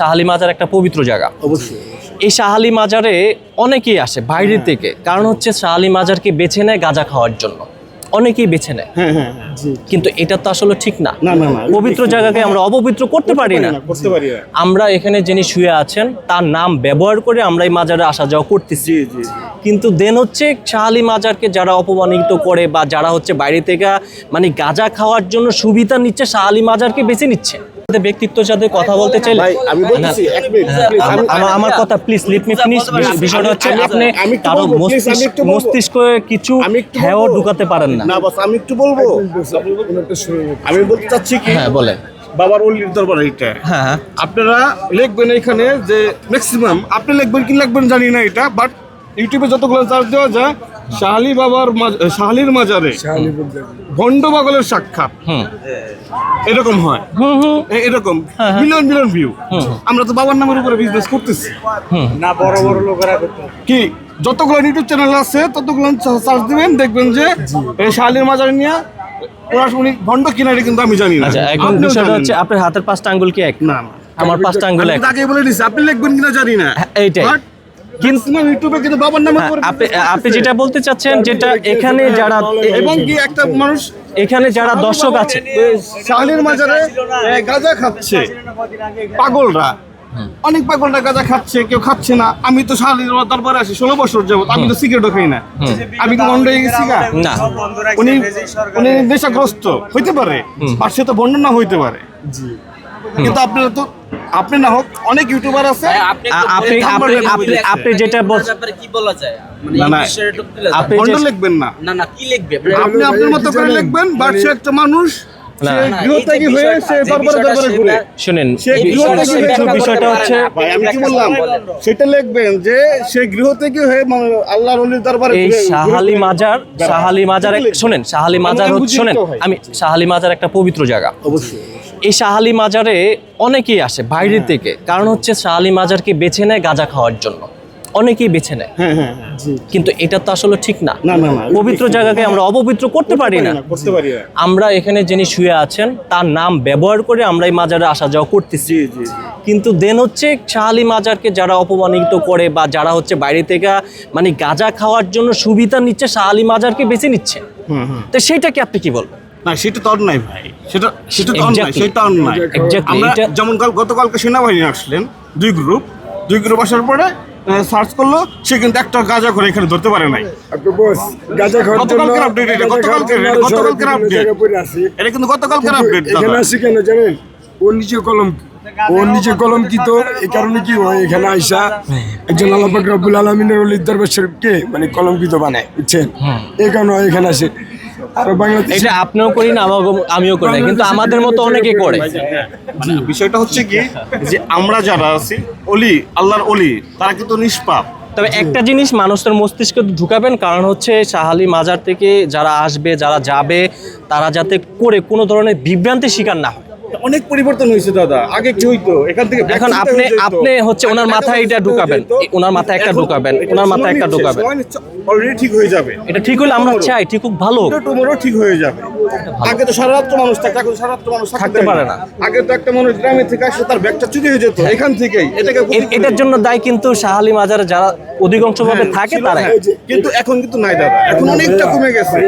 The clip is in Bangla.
শাহালি মাজার একটা পবিত্র জায়গা। অবশ্যই এই শাহালি মাজারে অনেকেই আসে বাইরে থেকে। কারণ হচ্ছে শাহালি মাজারকে বেছে নেয় গাঁজা খাওয়ার জন্য। অনেকেই বেছে নেয়। হ্যাঁ হ্যাঁ হ্যাঁ। জি। কিন্তু এটা তো আসলে ঠিক না। না না না পবিত্র জায়গাকে আমরা অপবিত্র করতে পারি না। করতে পারি আমরা এখানে যিনি শুয়ে আছেন তার নাম ব্যবহার করে আমরা এই মাজারে আসা যাওয়া করতেছি। জি জি জি। কিন্তু দেন হচ্ছে শাহালি মাজারকে যারা অপমানিত করে বা যারা হচ্ছে বাইরে থেকে মানে গাঁজা খাওয়ার জন্য সুবিধা নিচ্ছে শাহালি মাজারকে বেছে নিচ্ছে। তাদের ব্যক্তিত্ব সাথে কথা বলতে চাইলে ভাই আমি বলতেছি এক মিনিট আমার আমার কথা প্লিজ লিট মি ফিনিশ বিষয়টা হচ্ছে আপনি আমি একটু কারও বলব, please, আমি মস্তিষ্ক একটু বলব। মস্তিষ্কে কিছু হেও ঢুকাতে পারেন না। না বাস আমি একটু বলব। আমি বলতে চাচ্ছি কি? হ্যাঁ বলেন। বাবার অলির দরবার এইটা হ্যাঁ হ্যাঁ। আপনারা লিখবেন এখানে যে ম্যাক্সিমাম আপনি লিখবেন কি লিখবেন জানি না এটা বাট ইউটিউবে যতগুলো চার্জ দেওয়া যায় শাহালি বাবার শাহালির মাজারে ভণ্ড পাগলের সাক্ষাৎ। এরকম হয়। এরকম। হ্যাঁ, হ্যাঁ। মিলিয়ন মিলিয়ন ভিউ আমরা তো বাবার নামের উপরে বিজনেস করতেছি। হুম। কি? যতগুলো ইউটিউব চ্যানেল আছে ততগুলো সার্চ দিবেন দেখবেন যে এই শাহালির মাজার নিয়ে ওরা উনি ভণ্ড কিনারে কিন্তু আমি জানি না। আচ্ছা এখন বিষয়টা হচ্ছে আপনার হাতের পাঁচটা আঙ্গুল কি এক? না না। আমার পাঁচটা আঙ্গুল এক। তো আগেই বলে দিছি আপনি লিখবেন কিনা জানি না। হ্যাঁ, এইটাই। But ইউটিউবে কিন্তু বাবার নামে হ্যাঁ, আপনি আপনি যেটা বলতে চাচ্ছেন যেটা এখানে যারা এবং কি একটা মানুষ এখানে যারা দর্শক আছে শাহালির মাজারে গাঁজা খাচ্ছে। পাগলরা। অনেক পাগলরা গাঁজা খাচ্ছে কেউ খাচ্ছে না। আমি তো শাহালির দরবারে আসি ষোলো বছর যাবত। আমি তো সিগারেটও খাই না। আমি কি বন্ধ হয়ে গেছি না। উনি উনি নেশাগ্রস্ত। হইতে পারে। আর সে তো বর্ণনা হইতে পারে। কিন্তু আপনারা তো আপনি না হোক অনেক ইউটিউবার আছে। আপনি আপনি আপনি আপনি যেটা বলছেন ব্যাপারে কি বলা যায়? মানে আপনি বন্ড লিখবেন না। না না কি লিখবে? আপনি আপনার মতো করে লিখবেন বাট সে একটা মানুষ শুনেন বিষয়টা হচ্ছে আমি কি বললাম? সেটা লিখবেন যে সে গৃহত্যাগী হয়ে মানে আল্লাহর দরবারে এই শাহালি মাজার শাহালি মাজার এক- শোনেন শাহালি মাজার হচ্ছে বুঝি শোনেন আমি শাহালি মাজার একটা পবিত্র জায়গা। অবশ্যই। এই শাহালি মাজারে অনেকেই আসে বাইরে থেকে। কারণ হচ্ছে শাহালি মাজারকে বেছে নেয় গাঁজা খাওয়ার জন্য। অনেকেই বেছে নেয়। হ্যাঁ হ্যাঁ হ্যাঁ। জি কিন্তু এটা তো আসলে ঠিক না। না না না পবিত্র জায়গাকে আমরা অপবিত্র করতে পারি না। করতে পারি না। আমরা এখানে যিনি শুয়ে আছেন তার নাম ব্যবহার করে আমরা এই মাজারে আসা যাওয়া করতেছি। জি জি জি। কিন্তু দেন হচ্ছে শাহালি মাজারকে যারা অপমানিত করে বা যারা হচ্ছে বাইরে থেকে মানে গাঁজা খাওয়ার জন্য সুবিধা নিচ্ছে শাহালি মাজারকে বেছে নিচ্ছে। তো সেইটাকে আপনি কি বলবেন? না সেটা তো অন্যায় ভাই। সেটা সেটা তো অন্যায় Exactly. সেটা অন্যায়। আমরা যেমন কাল গতকালকে সেনাবাহিনী আসলেন দুই গ্রুপ দুই গ্রুপ আসার পরে সার্চ করল সে কিন্তু একটা গাঁজা করে এখানে ধরতে পারে নাই। গতকালকের এটা, গতকালকের, গতকালকের কিন্তু গতকালকের আপডেট এখানে আসি কেন জানেন? ও নিচে কলম ও নিচে কলঙ্কিত এই কারণে কি হয়? এখানে আইসা একজন আল্লাহ রব্বুল আলমিনের অলির দরবার শরীফকে মানে কলঙ্কিত বানায় বুঝছেন? এই কারণে এখানে আসে। এটা আপনিও করি না আমিও করি না কিন্তু আমাদের মতো অনেকে করে। মানে বিষয়টা হচ্ছে কি যে আমরা যারা আছি অলি আল্লাহর অলি তারা কিন্তু নিষ্পাপ। তবে একটা জিনিস মানুষের মস্তিষ্কে ঢুকাবেন কারণ হচ্ছে শাহালি মাজার থেকে যারা আসবে যারা যাবে তারা যাতে করে কোনো ধরনের বিভ্রান্তি শিকার না হয়। অনেক পরিবর্তন হয়েছে দাদা। আগে কি হইতো? এখান থেকে এখন আপনি আপনি হচ্ছে ওনার মাথায় এটা ঢুকাবেন। ওনার মাথায় একটা ঢুকাবেন। ওনার মাথায় একটা ঢুকাবেন। already ঠিক হয়ে যাবে। এটা ঠিক হলে আমরা চাই ঠিক খুব ভালো। টুমোরও ঠিক হয়ে যাবে। আগে তো সারা রাত্র মানুষ থাকতো এখন সারা রাত্র মানুষ থাকতে পারে না। আগে তো একটা মানুষ গ্রামে থেকে আসলে তার ব্যাগটা চুরি হয়ে যেত। এখান থেকেই এটাকে এটার জন্য দায় কিন্তু শাহালি মাজারে যারা অধিকাংশভাবে থাকে তারা হ্যাঁ, কিন্তু এখন কিন্তু নাই দাদা। এখন অনেকটা কমে গেছে।